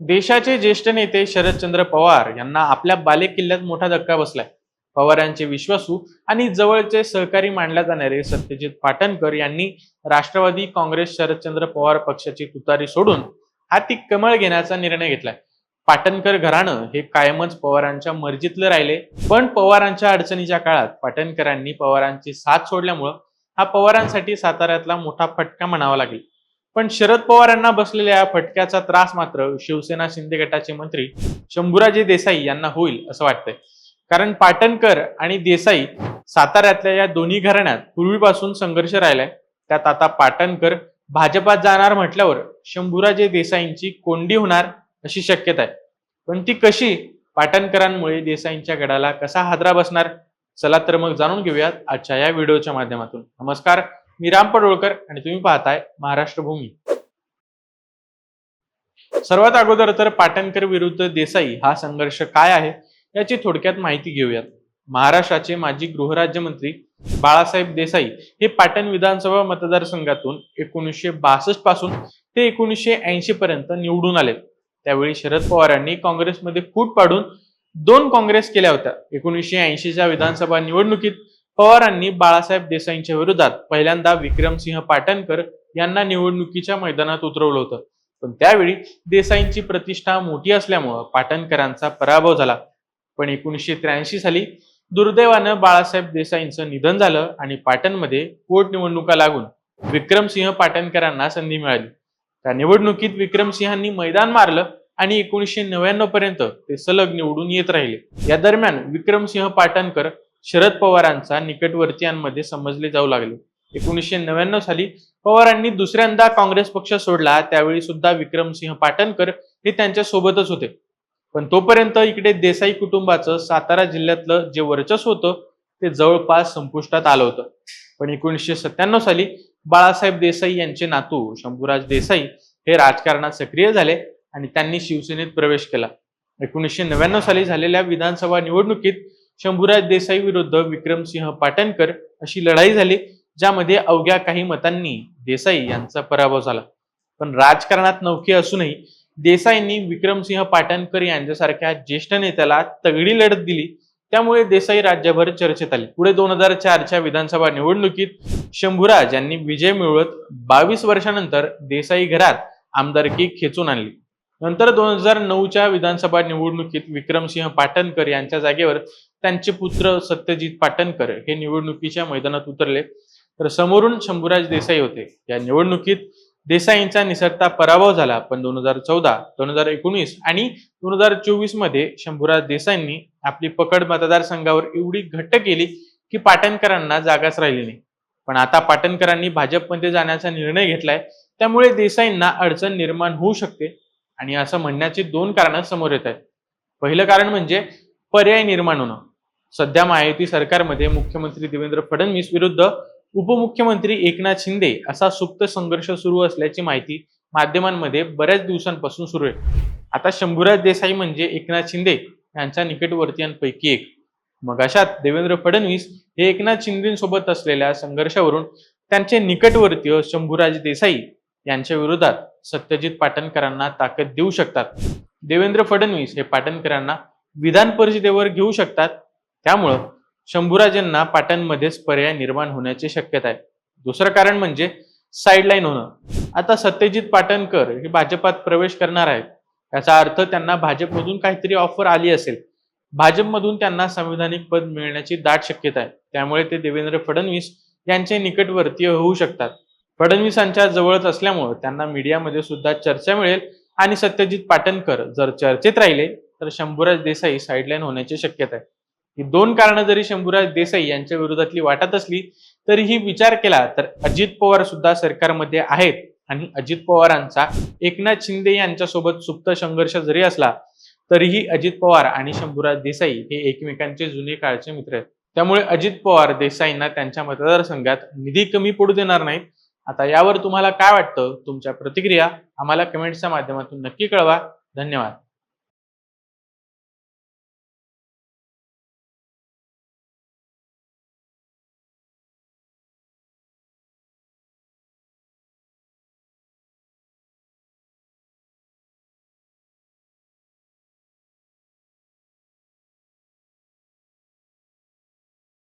देशाचे ज्येष्ठ नेते शरदचंद्र पवार यांना आपल्या बालेकिल्ल्यात मोठा धक्का बसलाय. पवार यांचे विश्वासू आणि जवळचे सहकारी मानल्या जाणारे सत्यजित पाटणकर यांनी राष्ट्रवादी काँग्रेस शरदचंद्र पवार पक्षाची तुतारी सोडून हाती कमळ घेण्याचा निर्णय घेतलाय. पाटणकर घराणं हे कायमच पवारांच्या मर्जीतलं राहिले पण पवारांच्या अडचणीच्या काळात पाटणकरांनी पवारांची साथ सोडल्यामुळं हा पवारांसाठी साताऱ्यातला मोठा फटका म्हणावा लागेल. पण शरद पवार यांना बसलेल्या या फटक्याचा त्रास मात्र शिवसेना शिंदे गटाचे मंत्री शंभूराजे देसाई यांना होईल असं वाटतंय. कारण पाटणकर आणि देसाई साताऱ्यातल्या या दोन्ही घराण्यात पूर्वीपासून संघर्ष राहिलाय. त्यात आता पाटणकर भाजपात जाणार म्हटल्यावर शंभूराजे देसाईंची कोंडी होणार अशी शक्यता आहे. पण ती कशी पाटणकरांमुळे देसाईंच्या गडाला कसा हादरा बसणार? चला तर मग जाणून घेऊयात आजच्या या व्हिडिओच्या माध्यमातून. नमस्कार. मी राम पडोळकर आणि तुम्ही पाहताय महाराष्ट्र भूमी सर्वात अगोदर तर पाटणकर विरुद्ध देसाई हा संघर्ष काय आहे याची थोडक्यात माहिती घेऊयात. महाराष्ट्राचे माजी गृहराज्यमंत्री बाळासाहेब देसाई हे पाटण विधानसभा मतदारसंघातून एकोणीसशे बासष्टपासून ते एकोणीसशे ऐंशी पर्यंत निवडून आले. त्यावेळी शरद पवारांनी काँग्रेसमध्ये फूट पाडून दोन काँग्रेस केल्या होत्या. एकोणीसशे ऐंशीच्या विधानसभा निवडणुकीत पवारांनी बाळासाहेब देसाईंच्या विरोधात पहिल्यांदा विक्रमसिंह पाटणकर यांना निवडणुकीच्या मैदानात उतरवलं होतं. पण त्यावेळी देसाईंची प्रतिष्ठा मोठी असल्यामुळं पाटणकरांचा पराभव झाला. पण एकोणीसशे त्र्याऐंशी साली दुर्दैवानं बाळासाहेब देसाईंचं निधन झालं आणि पाटणमध्ये पोटनिवडणुका लागून विक्रमसिंह पाटणकरांना संधी मिळाली. त्या निवडणुकीत विक्रमसिंहांनी मैदान मारलं आणि एकोणीसशे नव्याण्णव पर्यंत ते सलग निवडून येत राहिले. या दरम्यान विक्रमसिंह पाटणकर शरद पवारांचा निकटवर्तीयांमध्ये समजले जाऊ लागले. एकोणीसशे नव्याण्णव साली पवारांनी दुसऱ्यांदा काँग्रेस पक्ष सोडला त्यावेळी सुद्धा विक्रमसिंह पाटणकर हे त्यांच्या सोबतच होते. पण तोपर्यंत इकडे देसाई कुटुंबाचं सातारा जिल्ह्यातलं जे वर्चस्व होतं ते जवळपास संपुष्टात आलं होतं. पण एकोणीसशे सत्त्याण्णव साली बाळासाहेब देसाई यांचे नातू शंभूराज देसाई हे राजकारणात सक्रिय झाले आणि त्यांनी शिवसेनेत प्रवेश केला. एकोणीसशे नव्याण्णव साली झालेल्या विधानसभा निवडणुकीत शंभूराज देसाई विरुद्ध विक्रमसिंह पाटणकर अशी लढाई झाली ज्यामध्ये अवघ्या काही मतांनी देसाई यांचा पराभव झाला. पण राजकारणात नौके असूनही देसाईंनी विक्रमसिंह पाटणकर यांच्यासारख्या ज्येष्ठ नेत्याला तगडी लढत दिली त्यामुळे देसाई राज्यभर चर्चेत आले. पुढे दोन हजार चारच्या विधानसभा निवडणुकीत शंभूराज यांनी विजय मिळवत बावीस वर्षानंतर देसाई घरात आमदारकी खेचून आणली. नंतर दोन हजार नऊच्या विधानसभा निवडणुकीत विक्रमसिंह पाटणकर यांच्या जागेवर त्यांचे पुत्र सत्यजित पाटणकर हे निवडणुकीच्या मैदानात उतरले. तर समोरून शंभूराज देसाई होते. या निवडणुकीत देसाईंचा निसरता पराभव झाला. पण दोन हजार चौदा दोन हजार एकोणीस आणि दोन हजार चोवीसमध्ये शंभूराज देसाईंनी आपली पकड मतदारसंघावर एवढी घट्ट केली की पाटणकरांना जागाच राहिली नाही. पण आता पाटणकरांनी भाजपमध्ये जाण्याचा निर्णय घेतलाय. त्यामुळे देसाईंना अडचण निर्माण होऊ शकते. आणि असं म्हणण्याची दोन कारणं समोर येत आहेत. पहिलं कारण म्हणजे पर्याय निर्माण होणं. सध्या महायुती सरकारमध्ये मुख्यमंत्री देवेंद्र फडणवीस विरुद्ध उपमुख्यमंत्री एकनाथ शिंदे असा सुप्त संघर्ष सुरू असल्याची माहिती माध्यमांमध्ये बऱ्याच दिवसांपासून सुरू आहे. आता शंभूराज देसाई म्हणजे एकनाथ शिंदे यांच्या निकटवर्तीयांपैकी एक. मग अशात देवेंद्र फडणवीस हे एकनाथ शिंदेसोबत असलेल्या संघर्षावरून त्यांचे निकटवर्तीय शंभूराज देसाई यांच्या विरोधात सत्यजित पाटणकरांना ताकद देऊ शकतात. देवेंद्र फडणवीस हे पाटणकरांना विधान परिषदेवर घेऊ शकतात. त्यामुळं शंभूराजांना पाटणमध्येच पर्याय निर्माण होण्याची शक्यता आहे. दुसरं कारण म्हणजे साईडलाईन होणं. आता सत्यजित पाटणकर हे भाजपात प्रवेश करणार आहेत. याचा अर्थ त्यांना भाजपमधून काहीतरी ऑफर आली असेल. भाजपमधून त्यांना संविधानिक पद मिळण्याची दाट शक्यता आहे. त्यामुळे ते देवेंद्र फडणवीस यांचे निकटवर्तीय होऊ शकतात. फडणवीसांच्या जवळच असल्यामुळे त्यांना मीडियामध्ये सुद्धा चर्चा मिळेल. आणि सत्यजित पाटणकर जर चर्चेत राहिले तर शंभूराज देसाई साईडलाईन होण्याची शक्यता आहे. ही दोन कारणं जरी शंभूराज देसाई यांच्या विरोधातली वाटत असली तरीही विचार केला तर अजित पवार सुद्धा सरकारमध्ये आहेत. आणि अजित पवारांचा एकनाथ शिंदे यांच्यासोबत सुप्त संघर्ष जरी असला तरीही अजित पवार आणि शंभूराज देसाई हे एकमेकांचे जुने काळचे मित्र आहेत. त्यामुळे अजित पवार देसाईंना त्यांच्या मतदारसंघात निधी कमी पडू देणार नाहीत. आता यावर तुम्हाला काय वाटतं? तुमच्या प्रतिक्रिया आम्हाला कमेंट्सच्या माध्यमातून नक्की कळवा. धन्यवाद.